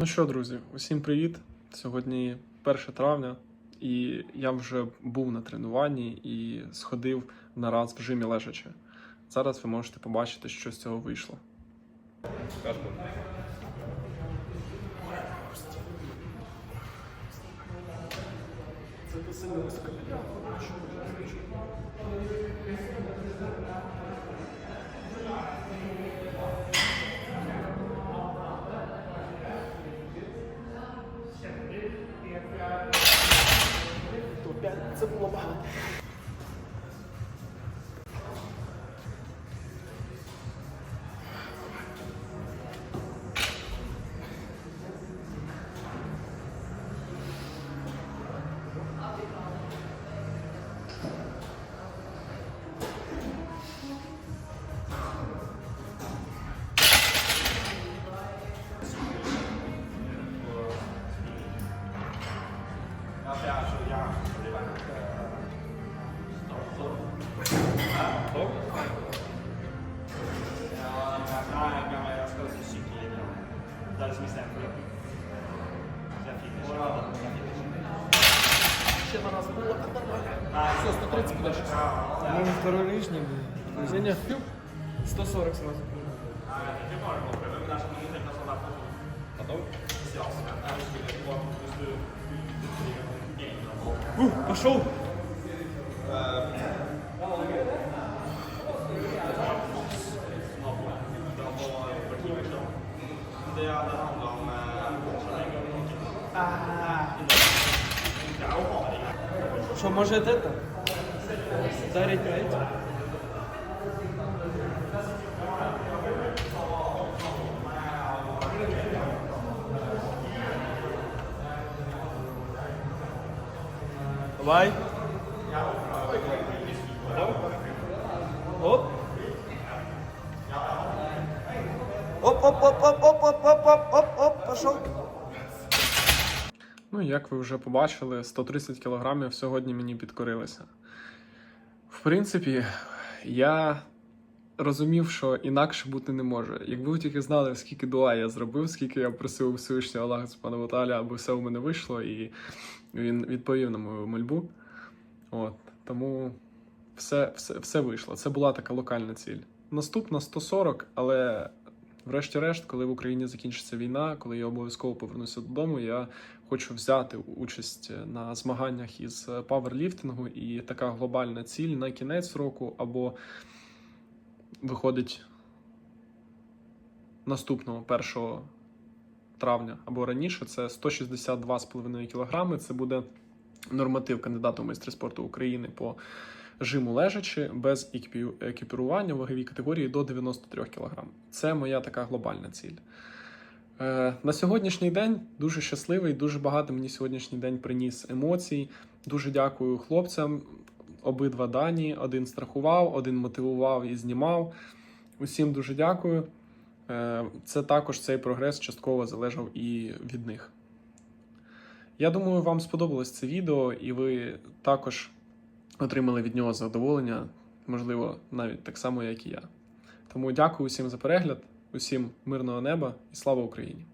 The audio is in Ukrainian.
Ну що, друзі, усім привіт! Сьогодні 1 травня, і я вже був на тренуванні і сходив на раз в жимі лежачи. Зараз ви можете побачити, що з цього вийшло. Це Estağfurullah. Все, 130 куда сейчас? Может, второй лишний будет. Не, не, 140 сразу. Готов? Все. Achou? Só mais teta. Direito. Давай. Оп. Оп, оп, оп, оп, оп, оп, оп, оп, оп, оп, пошел. Ну, як ви вже побачили, 130 кілограмів сьогодні мені підкорилися. В принципі, я розумів, що інакше бути не може. Якби ви тільки знали, скільки дуа я зробив, скільки я просив Всевишнього Аллаха Субхану Ва Тааля, аби все у мене вийшло, і він відповів на мою мольбу. От, тому все, все, все вийшло. Це була така локальна ціль. Наступна 140, але врешті-решт, коли в Україні закінчиться війна, коли я обов'язково повернуся додому, я хочу взяти участь на змаганнях із паверліфтингу, і така глобальна ціль на кінець року або виходить наступного 1 травня або раніше. Це 162,5 кг. Це буде норматив кандидата у майстри спорту України по жиму лежачи без екіпірування в ваговій категорії до 93 кг. Це моя така глобальна ціль. Е, На сьогоднішній день дуже щасливий, дуже багато мені сьогоднішній день приніс емоцій. Дуже дякую хлопцям. Обидва дані. Один страхував, один мотивував і знімав. Усім дуже дякую. Е, Це також цей прогрес частково залежав і від них. Я думаю, вам сподобалось це відео, і ви також отримали від нього задоволення, можливо, навіть так само, як і я. Тому дякую усім за перегляд, усім мирного неба і слава Україні!